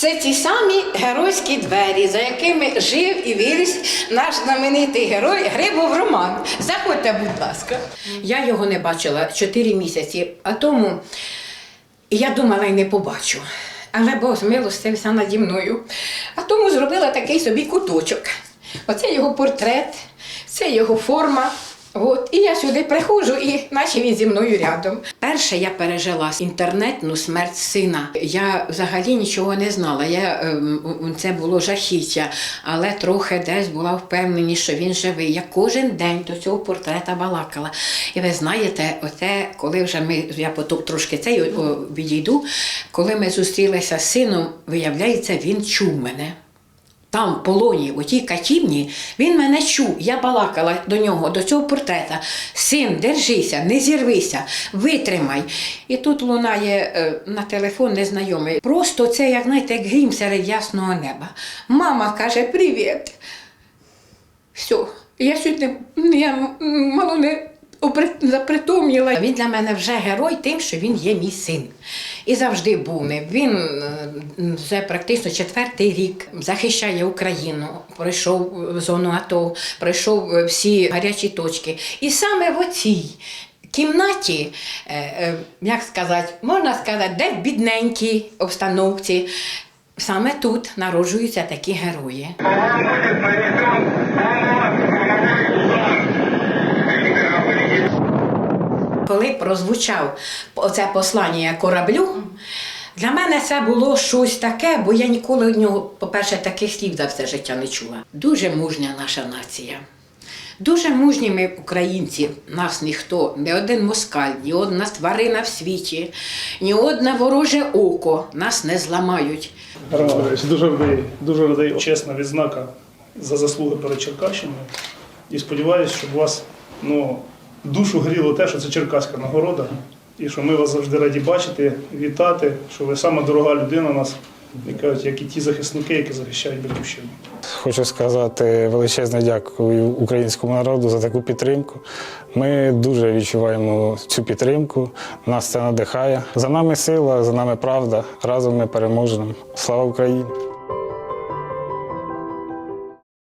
Це ті самі геройські двері, за якими жив і виріс наш знаменитий герой Грибов Роман. Заходьте, будь ласка. Я його не бачила 4 місяці, а тому я думала й не побачу. Але Бог змилостився наді мною. А тому зробила такий собі куточок. Оце його портрет, це його форма. От, і я сюди приходжу, і наче він зі мною рядом. Перше я пережила інтернетну смерть сина. Я взагалі нічого не знала. Я, ем, це було жахіття, але трохи десь була впевненість, що він живий. Я кожен день до цього портрета балакала. І ви знаєте, оце, коли вже ми, я потім трошки цей відійду, коли ми зустрілися з сином, виявляється, він чув мене. Там, в полоні, у тій катівні, він мене чув. Я балакала до нього, до цього портрета. Син, держися, не зірвися, витримай. І тут лунає е, на телефон незнайомий. Просто це, як знаєте, як грім серед ясного неба. Мама каже: Привіт. Все. Я не я мало не запритомніла. Він для мене вже герой тим, що він є мій син. І завжди був ним. Він е, вже практично четвертий рік захищає Україну, пройшов зону АТО, пройшов е, всі гарячі точки. І саме в оцій кімнаті, е, е, як сказати, можна сказати, де в бідненькій обстановці. Саме тут народжуються такі герої. Коли прозвучав оце послання кораблю, для мене це було щось таке, бо я ніколи від нього, по-перше, таких слів за все життя не чула. Дуже мужня наша нація. Дуже мужні ми українці, нас ніхто, ні один москаль, ні одна тварина в світі, ні одне вороже око нас не зламають. Дуже радий, дуже радий. Чесна відзнака за заслуги перед Черкащиною. І сподіваюся, щоб у вас ну, душу гріло те, що це черкаська нагорода. І що ми вас завжди раді бачити, вітати, що ви сама дорога людина у нас, і кажуть, як і ті захисники, які захищають батьківщину. Хочу сказати величезне дякую українському народу за таку підтримку. Ми дуже відчуваємо цю підтримку. Нас це надихає. За нами сила, за нами правда. Разом ми переможемо. Слава Україні!